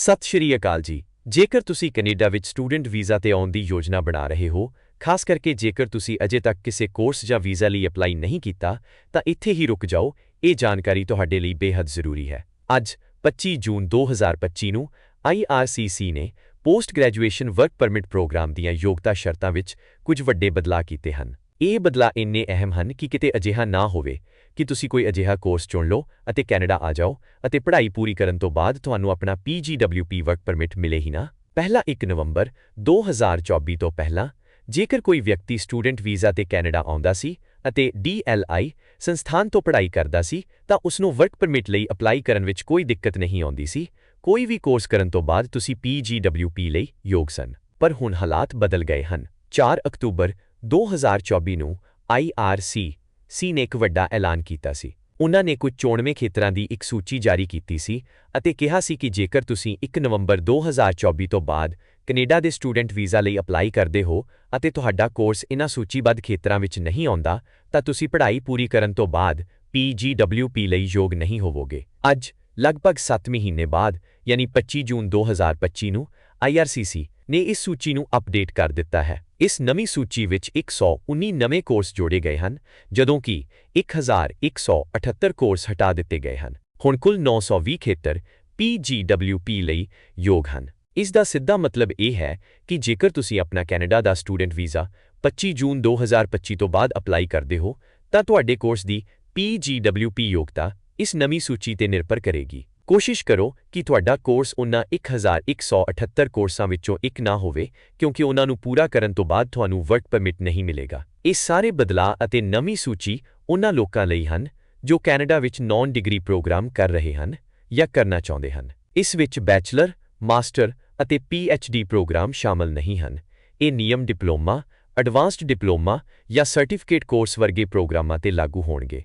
ਸਤਿ ਸ਼੍ਰੀ ਅਕਾਲ ਜੀ। ਜੇਕਰ ਤੁਸੀਂ ਕੈਨੇਡਾ ਵਿੱਚ ਸਟੂਡੈਂਟ ਵੀਜ਼ਾ ਤੇ ਆਉਣ ਦੀ ਯੋਜਨਾ ਬਣਾ ਰਹੇ ਹੋ, ਖਾਸ ਕਰਕੇ ਜੇਕਰ ਤੁਸੀਂ ਅਜੇ ਤੱਕ ਕਿਸੇ ਕੋਰਸ ਜਾਂ ਵੀਜ਼ਾ ਲਈ ਅਪਲਾਈ ਨਹੀਂ ਕੀਤਾ, ਤਾਂ ਇੱਥੇ ਹੀ ਰੁਕ ਜਾਓ। ਇਹ ਜਾਣਕਾਰੀ ਤੁਹਾਡੇ ਲਈ ਬੇहद ਜ਼ਰੂਰੀ ਹੈ। ਅੱਜ 25 ਜੂਨ 2025 ਨੂੰ IRCC ਨੇ post graduation work permit programme ਦੀਆਂ ਯੋਗਤਾ ਸ਼ਰਤਾਂ ਵਿੱਚ ਕੁਝ ਵੱਡੇ ਬਦਲਾਅ ਕੀਤੇ ਹਨ। ਇਹ ਬਦਲਾਅ ਇੰਨੇ ਅਹਿਮ ਹਨ ਕਿ ਕਿਤੇ ਅਜਿਹਾ ਨਾ ਹੋਵੇ ਕਿ ਤੁਸੀਂ ਕੋਈ ਅਜਿਹਾ ਕੋਰਸ ਚੁਣ ਲਓ ਅਤੇ ਕੈਨੇਡਾ ਆ ਜਾਓ ਅਤੇ ਪੜ੍ਹਾਈ ਪੂਰੀ ਕਰਨ ਤੋਂ ਬਾਅਦ ਤੁਹਾਨੂੰ ਆਪਣਾ PGWP ਵਰਕ ਪਰਮਿਟ ਮਿਲੇ ਹੀ ਨਾ। ਪਹਿਲਾ 1 ਨਵੰਬਰ 2024 ਤੋਂ ਪਹਿਲਾਂ, ਜੇਕਰ ਕੋਈ ਵਿਅਕਤੀ ਸਟੂਡੈਂਟ ਵੀਜ਼ਾ ਤੇ ਕੈਨੇਡਾ ਆਉਂਦਾ ਸੀ ਅਤੇ DLI ਸੰਸਥਾਨ ਤੋਂ ਪੜ੍ਹਾਈ ਕਰਦਾ ਸੀ, ਤਾਂ ਉਸ ਨੂੰ ਵਰਕ ਪਰਮਿਟ ਲਈ ਅਪਲਾਈ ਕਰਨ ਵਿੱਚ ਕੋਈ ਦਿੱਕਤ ਨਹੀਂ ਆਉਂਦੀ ਸੀ। ਕੋਈ ਵੀ ਕੋਰਸ ਕਰਨ ਤੋਂ ਬਾਅਦ ਤੁਸੀਂ PGWP ਲਈ ਯੋਗ ਸਨ, ਪਰ ਹੁਣ ਹਾਲਾਤ ਬਦਲ ਗਏ ਹਨ। 4 ਅਕਤੂਬਰ 2024 ਨੂੰ IRC ਸੀ ਨੇ ਇੱਕ ਵੱਡਾ ਐਲਾਨ ਕੀਤਾ ਸੀ। ਉਹਨਾਂ ਨੇ ਕੁਝ ਚੋਣਵੇਂ ਖੇਤਰਾਂ ਦੀ ਇੱਕ ਸੂਚੀ ਜਾਰੀ ਕੀਤੀ ਸੀ ਅਤੇ ਕਿਹਾ ਸੀ ਕਿ ਜੇਕਰ ਤੁਸੀਂ 1 ਨਵੰਬਰ 2024 ਤੋਂ ਬਾਅਦ ਕੈਨੇਡਾ ਦੇ ਸਟੂਡੈਂਟ ਵੀਜ਼ਾ ਲਈ ਅਪਲਾਈ ਕਰਦੇ ਹੋ ਅਤੇ ਤੁਹਾਡਾ ਕੋਰਸ ਇਹਨਾਂ ਸੂਚੀਬੱਧ ਖੇਤਰਾਂ ਵਿੱਚ ਨਹੀਂ ਆਉਂਦਾ, ਤਾਂ ਤੁਸੀਂ ਪੜ੍ਹਾਈ ਪੂਰੀ ਕਰਨ ਤੋਂ ਬਾਅਦ PGWP ਲਈ ਯੋਗ ਨਹੀਂ ਹੋਵੋਗੇ। ਅੱਜ ਲਗਭਗ 7 ਮਹੀਨੇ ਬਾਅਦ, ਯਾਨੀ 25 ਜੂਨ 2025 ਨੂੰ IRCC ਨੇ ਇਸ ਸੂਚੀ ਨੂੰ ਅਪਡੇਟ ਕਰ ਦਿੱਤਾ ਹੈ। ਇਸ ਨਵੀਂ ਸੂਚੀ ਵਿੱਚ 119 ਨਵੇਂ ਕੋਰਸ ਜੋੜੇ ਗਏ ਹਨ, ਜਦੋਂ ਕਿ 1178 ਕੋਰਸ ਹਟਾ ਦਿੱਤੇ ਗਏ ਹਨ। ਹੁਣ ਕੁੱਲ 920 ਖੇਤਰ PGWP ਲਈ ਯੋਗ ਹਨ। ਇਸ ਦਾ ਸਿੱਧਾ ਮਤਲਬ ਇਹ ਹੈ ਕਿ ਜੇਕਰ ਤੁਸੀਂ ਆਪਣਾ ਕੈਨੇਡਾ ਦਾ ਸਟੂਡੈਂਟ ਵੀਜ਼ਾ 25 ਜੂਨ 2025 ਤੋਂ ਬਾਅਦ ਅਪਲਾਈ ਕਰਦੇ ਹੋ, ਤਾਂ ਤੁਹਾਡੇ ਕੋਰਸ ਦੀ PGWP ਯੋਗਤਾ ਇਸ ਨਵੀਂ ਸੂਚੀ ਤੇ ਨਿਰਭਰ ਕਰੇਗੀ। ਕੋਸ਼ਿਸ਼ ਕਰੋ ਕਿ ਤੁਹਾਡਾ ਕੋਰਸ ਉਨ੍ਹਾਂ 1178 ਕੋਰਸਾਂ ਵਿੱਚੋਂ ਇੱਕ ਨਾ ਹੋਵੇ, ਕਿਉਂਕਿ ਉਹਨਾਂ ਨੂੰ ਪੂਰਾ ਕਰਨ ਤੋਂ ਬਾਅਦ ਤੁਹਾਨੂੰ ਵਰਕ ਪਰਮਿਟ ਨਹੀਂ ਮਿਲੇਗਾ। ਇਹ ਸਾਰੇ ਬਦਲਾਅ ਅਤੇ ਨਵੀਂ ਸੂਚੀ ਉਹਨਾਂ ਲੋਕਾਂ ਲਈ ਹਨ ਜੋ ਕੈਨੇਡਾ ਵਿੱਚ ਨੌਨ ਡਿਗਰੀ ਪ੍ਰੋਗਰਾਮ ਕਰ ਰਹੇ ਹਨ ਜਾਂ ਕਰਨਾ ਚਾਹੁੰਦੇ ਹਨ। ਇਸ ਵਿੱਚ ਬੈਚਲਰ, ਮਾਸਟਰ ਅਤੇ ਪੀ ਐੱਚ ਡੀ ਪ੍ਰੋਗਰਾਮ ਸ਼ਾਮਲ ਨਹੀਂ ਹਨ। ਇਹ ਨਿਯਮ ਡਿਪਲੋਮਾ, ਐਡਵਾਂਸਡ ਡਿਪਲੋਮਾ ਜਾਂ ਸਰਟੀਫਿਕੇਟ ਕੋਰਸ ਵਰਗੇ ਪ੍ਰੋਗਰਾਮਾਂ ਤੇ ਲਾਗੂ ਹੋਣਗੇ।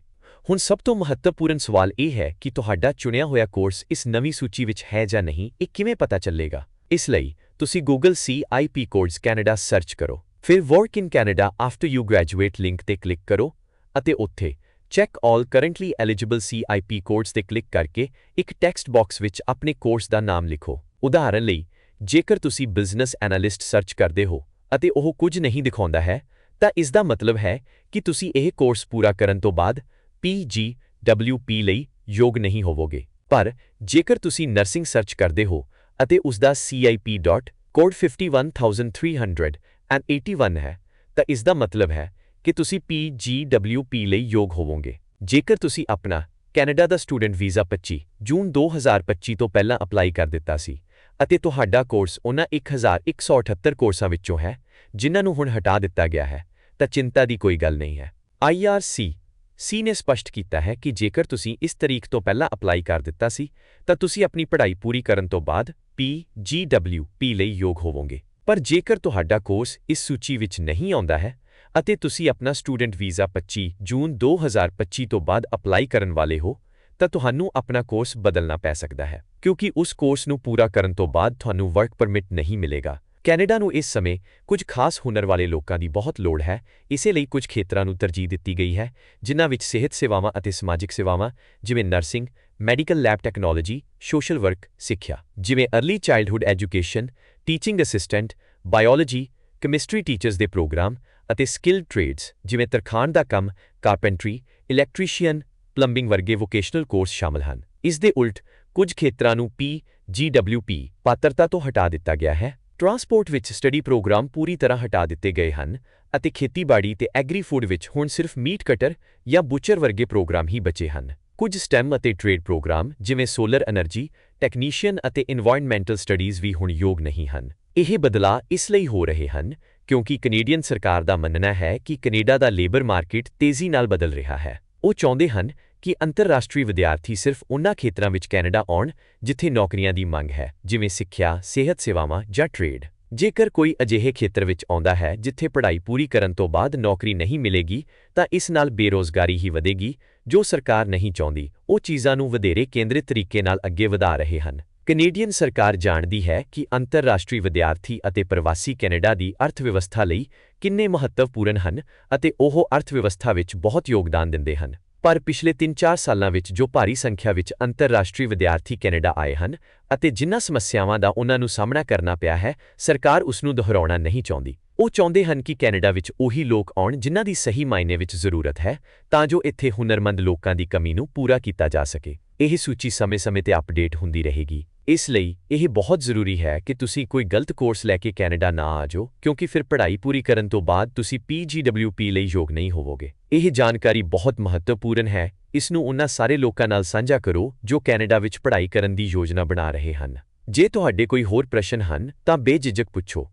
ਹੁਣ ਸਭ ਤੋਂ ਮਹੱਤਵਪੂਰਨ ਸਵਾਲ ਇਹ ਹੈ ਕਿ ਤੁਹਾਡਾ ਚੁਣਿਆ ਹੋਇਆ ਕੋਰਸ ਇਸ ਨਵੀਂ ਸੂਚੀ ਵਿੱਚ ਹੈ ਜਾਂ ਨਹੀਂ, ਇਹ ਕਿਵੇਂ ਪਤਾ ਚੱਲੇਗਾ? ਇਸ ਲਈ ਤੁਸੀਂ Google CIP course Canada search ਕਰੋ। ਫਿਰ work in Canada after you graduate link ਤੇ ਕਲਿੱਕ ਕਰੋ ਅਤੇ ਉੱਥੇ check all currently eligible CIP course ਤੇ ਕਲਿੱਕ ਕਰਕੇ ਇੱਕ ਟੈਕਸਟ ਬਾਕਸ ਵਿੱਚ ਆਪਣੇ ਕੋਰਸ ਦਾ ਨਾਮ ਲਿਖੋ। ਉਦਾਹਰਨ ਲਈ, ਜੇਕਰ ਤੁਸੀਂ ਬਿਜ਼ਨਸ ਐਨਾਲਿਸਟ ਸਰਚ ਕਰਦੇ ਹੋ ਅਤੇ ਉਹ ਕੁਝ ਨਹੀਂ ਦਿਖਾਉਂਦਾ ਹੈ, ਤਾਂ ਇਸ ਦਾ ਮਤਲਬ ਹੈ ਕਿ ਤੁਸੀਂ ਇਹ ਕੋਰਸ ਪੂਰਾ ਕਰਨ ਤੋਂ ਬਾਅਦ PGWP ਲਈ ਯੋਗ ਨਹੀਂ ਹੋਵੋਗੇ। ਪਰ ਜੇਕਰ ਤੁਸੀਂ ਨਰਸਿੰਗ ਸਰਚ ਕਰਦੇ ਹੋ ਅਤੇ ਉਸ ਦਾ CIP ਡਾਟ ਕੋਡ 51381 ਹੈ, ਤਾਂ ਇਸ ਦਾ ਮਤਲਬ ਹੈ ਕਿ ਤੁਸੀਂ PGWP ਲਈ ਯੋਗ ਹੋਵੋਗੇ। ਜੇਕਰ ਤੁਸੀਂ ਆਪਣਾ ਕੈਨੇਡਾ ਦਾ ਸਟੂਡੈਂਟ ਵੀਜ਼ਾ 25 ਜੂਨ 2025 ਤੋਂ ਪਹਿਲਾਂ ਅਪਲਾਈ ਕਰ ਦਿੱਤਾ ਸੀ ਅਤੇ ਤੁਹਾਡਾ ਕੋਰਸ ਉਹਨਾਂ 1178 ਕੋਰਸਾਂ ਵਿੱਚੋਂ ਹੈ, ਜਿਨ੍ਹਾਂ ਨੂੰ ਹੁਣ ਹਟਾ ਦਿੱਤਾ ਗਿਆ ਹੈ, ਤਾਂ ਚਿੰਤਾ ਦੀ ਕੋਈ ਗੱਲ ਨਹੀਂ ਹੈ। IRC ਸੀ ਨੇ ਸਪਸ਼ਟ ਕੀਤਾ ਹੈ ਕਿ ਜੇਕਰ ਤੁਸੀਂ ਇਸ ਤਰੀਕ ਤੋਂ ਪਹਿਲਾਂ ਅਪਲਾਈ ਕਰ ਦਿੱਤਾ ਸੀ, ਤਾਂ ਤੁਸੀਂ ਆਪਣੀ ਪੜ੍ਹਾਈ ਪੂਰੀ ਕਰਨ ਤੋਂ ਬਾਅਦ PGWP ਲਈ ਯੋਗ ਹੋਵੋਗੇ। ਪਰ ਜੇਕਰ ਤੁਹਾਡਾ ਕੋਰਸ ਇਸ ਸੂਚੀ ਵਿੱਚ ਨਹੀਂ ਆਉਂਦਾ ਹੈ ਅਤੇ ਤੁਸੀਂ ਆਪਣਾ ਸਟੂਡੈਂਟ ਵੀਜ਼ਾ 25 ਜੂਨ 2025 ਤੋਂ ਬਾਅਦ ਅਪਲਾਈ ਕਰਨ ਵਾਲੇ ਹੋ, ਤਾਂ ਤੁਹਾਨੂੰ ਆਪਣਾ ਕੋਰਸ ਬਦਲਣਾ ਪੈ ਸਕਦਾ ਹੈ, ਕਿਉਂਕਿ ਉਸ ਕੋਰਸ ਨੂੰ ਪੂਰਾ ਕਰਨ ਤੋਂ ਬਾਅਦ ਤੁਹਾਨੂੰ ਵਰਕ ਪਰਮਿਟ ਨਹੀਂ ਮਿਲੇਗਾ। ਕੈਨੇਡਾ ਨੂੰ ਇਸ ਸਮੇਂ ਕੁਝ ਖਾਸ ਹੁਨਰ ਵਾਲੇ ਲੋਕਾਂ ਦੀ ਬਹੁਤ ਲੋੜ ਹੈ। ਇਸੇ ਲਈ ਕੁਝ ਖੇਤਰਾਂ ਨੂੰ ਤਰਜੀਹ ਦਿੱਤੀ ਗਈ ਹੈ, ਜਿਨ੍ਹਾਂ ਵਿੱਚ ਸਿਹਤ ਸੇਵਾਵਾਂ ਅਤੇ ਸਮਾਜਿਕ ਸੇਵਾਵਾਂ, ਜਿਵੇਂ nursing, medical lab technology, social work, ਸਿੱਖਿਆ, ਜਿਵੇਂ early childhood education, teaching assistant, biology, chemistry teachers ਦੇ ਪ੍ਰੋਗਰਾਮ ਅਤੇ ਸਕਿੱਲ ਟ੍ਰੇਡਸ ਜਿਵੇਂ ਤਰਖਾਣ ਦਾ ਕੰਮ, ਕਾਰਪੈਂਟਰੀ, ਇਲੈਕਟ੍ਰੀਸ਼ੀਅਨ, ਪਲੰਬਿੰਗ ਵਰਗੇ ਵੋਕੇਸ਼ਨਲ ਕੋਰਸ ਸ਼ਾਮਲ ਹਨ। ਇਸ ਦੇ ਉਲਟ ਕੁਝ ਖੇਤਰਾਂ ਨੂੰ ਪੀ PGWP ਪਾਤਰਤਾ ਤੋਂ ਹਟਾ ਦਿੱਤਾ ਗਿਆ ਹੈ। ਟਰਾਂਸਪੋਰਟ ਵਿੱਚ ਸਟੱਡੀ ਪ੍ਰੋਗਰਾਮ ਪੂਰੀ ਤਰ੍ਹਾਂ ਹਟਾ ਦਿੱਤੇ ਗਏ ਹਨ ਅਤੇ ਖੇਤੀਬਾੜੀ ਤੇ ਐਗਰੀ ਫੂਡ ਵਿੱਚ ਹੁਣ ਸਿਰਫ ਮੀਟ ਕਟਰ ਜਾਂ ਬੁਚਰ ਵਰਗੇ ਪ੍ਰੋਗਰਾਮ ਹੀ ਬਚੇ ਹਨ। ਕੁਝ ਸਟੈਮ ਅਤੇ ਟ੍ਰੇਡ ਪ੍ਰੋਗਰਾਮ, ਜਿਵੇਂ ਸੋਲਰ એનર્ਜੀ ਟੈਕਨੀਸ਼ੀਅਨ ਅਤੇ এনवायरमेंटਲ ਸਟੱਡੀਜ਼ ਵੀ ਹੁਣ ਯੋਗ ਨਹੀਂ ਹਨ। ਇਹ ਬਦਲਾਅ ਇਸ ਲਈ ਹੋ ਰਹੇ ਹਨ ਕਿਉਂਕਿ ਕੈਨੇਡੀਅਨ ਸਰਕਾਰ ਦਾ ਮੰਨਣਾ ਹੈ ਕਿ ਕੈਨੇਡਾ ਦਾ ਲੇਬਰ ਮਾਰਕੀਟ ਤੇਜ਼ੀ ਨਾਲ ਬਦਲ ਰਿਹਾ ਹੈ। ਉਹ ਚਾਹੁੰਦੇ ਹਨ ਕਿ ਅੰਤਰਰਾਸ਼ਟਰੀ ਵਿਦਿਆਰਥੀ ਸਿਰਫ ਉਹਨਾਂ ਖੇਤਰਾਂ ਵਿੱਚ ਕੈਨੇਡਾ ਆਉਣ ਜਿੱਥੇ ਨੌਕਰੀਆਂ ਦੀ ਮੰਗ ਹੈ, ਜਿਵੇਂ ਸਿੱਖਿਆ, ਸਿਹਤ ਸੇਵਾਵਾਂ ਜਾਂ ਟ੍ਰੇਡ। ਜੇਕਰ ਕੋਈ ਅਜਿਹੇ ਖੇਤਰ ਵਿੱਚ ਆਉਂਦਾ ਹੈ ਜਿੱਥੇ ਪੜ੍ਹਾਈ ਪੂਰੀ ਕਰਨ ਤੋਂ ਬਾਅਦ ਨੌਕਰੀ ਨਹੀਂ ਮਿਲੇਗੀ, ਤਾਂ ਇਸ ਨਾਲ ਬੇਰੋਜ਼ਗਾਰੀ ਹੀ ਵਧੇਗੀ। ਜੋ ਸਰਕਾਰ ਨਹੀਂ ਚਾਹੁੰਦੀ, ਉਹ ਚੀਜ਼ਾਂ ਨੂੰ ਵਧੇਰੇ ਕੇਂਦਰਿਤ ਤਰੀਕੇ ਨਾਲ ਅੱਗੇ ਵਧਾ ਰਹੇ ਹਨ। ਕੈਨੇਡੀਅਨ ਸਰਕਾਰ ਜਾਣਦੀ ਹੈ ਕਿ ਅੰਤਰਰਾਸ਼ਟਰੀ ਵਿਦਿਆਰਥੀ ਅਤੇ ਪ੍ਰਵਾਸੀ ਕੈਨੇਡਾ ਦੀ ਅਰਥਵਿਵਸਥਾ ਲਈ ਕਿੰਨੇ ਮਹੱਤਵਪੂਰਨ ਹਨ ਅਤੇ ਉਹ ਅਰਥਵਿਵਸਥਾ ਵਿੱਚ ਬਹੁਤ ਯੋਗਦਾਨ ਦਿੰਦੇ ਹਨ। ਪਰ ਪਿਛਲੇ 3-4 ਸਾਲਾਂ ਵਿੱਚ ਜੋ ਭਾਰੀ ਸੰਖਿਆ ਵਿੱਚ ਅੰਤਰਰਾਸ਼ਟਰੀ ਵਿਦਿਆਰਥੀ ਕੈਨੇਡਾ ਆਏ ਹਨ ਅਤੇ ਜਿਨ੍ਹਾਂ ਸਮੱਸਿਆਵਾਂ ਦਾ ਉਹਨਾਂ ਨੂੰ ਸਾਹਮਣਾ ਕਰਨਾ ਪਿਆ ਹੈ, ਸਰਕਾਰ ਉਸ ਨੂੰ ਦੁਹਰਾਉਣਾ ਨਹੀਂ ਚਾਹੁੰਦੀ। ਉਹ ਚਾਹੁੰਦੇ ਹਨ ਕਿ ਕੈਨੇਡਾ ਵਿੱਚ ਉਹੀ ਲੋਕ ਆਉਣ ਜਿਨ੍ਹਾਂ ਦੀ ਸਹੀ ਮਾਇਨੇ ਵਿੱਚ ਜ਼ਰੂਰਤ ਹੈ, ਤਾਂ ਜੋ ਇੱਥੇ ਹੁਨਰਮੰਦ ਲੋਕਾਂ ਦੀ ਕਮੀ ਨੂੰ ਪੂਰਾ ਕੀਤਾ ਜਾ ਸਕੇ। ਇਹ ਸੂਚੀ ਸਮੇਂ-ਸਮੇਂ ਤੇ ਅਪਡੇਟ ਹੁੰਦੀ ਰਹੇਗੀ। ਇਸ ਲਈ ਇਹ ਬਹੁਤ ਜ਼ਰੂਰੀ ਹੈ ਕਿ ਤੁਸੀਂ ਕੋਈ ਗਲਤ ਕੋਰਸ ਲੈ ਕੇ ਕੈਨੇਡਾ ਨਾ ਆ ਜਾਓ, ਕਿਉਂਕਿ ਫਿਰ ਪੜ੍ਹਾਈ ਪੂਰੀ ਕਰਨ ਤੋਂ ਬਾਅਦ ਤੁਸੀਂ PGWP ਲਈ ਯੋਗ ਨਹੀਂ ਹੋਵੋਗੇ। ਇਹ ਜਾਣਕਾਰੀ ਬਹੁਤ ਮਹੱਤਵਪੂਰਨ ਹੈ, ਇਸ ਨੂੰ ਉਹਨਾਂ ਸਾਰੇ ਲੋਕਾਂ ਨਾਲ ਸਾਂਝਾ ਕਰੋ ਜੋ ਕੈਨੇਡਾ ਵਿੱਚ ਪੜ੍ਹਾਈ ਕਰਨ ਦੀ ਯੋਜਨਾ ਬਣਾ ਰਹੇ ਹਨ। ਜੇ ਤੁਹਾਡੇ ਕੋਈ ਹੋਰ ਪ੍ਰਸ਼ਨ ਹਨ, ਤਾਂ ਬੇਝਿਜਕ ਪੁੱਛੋ।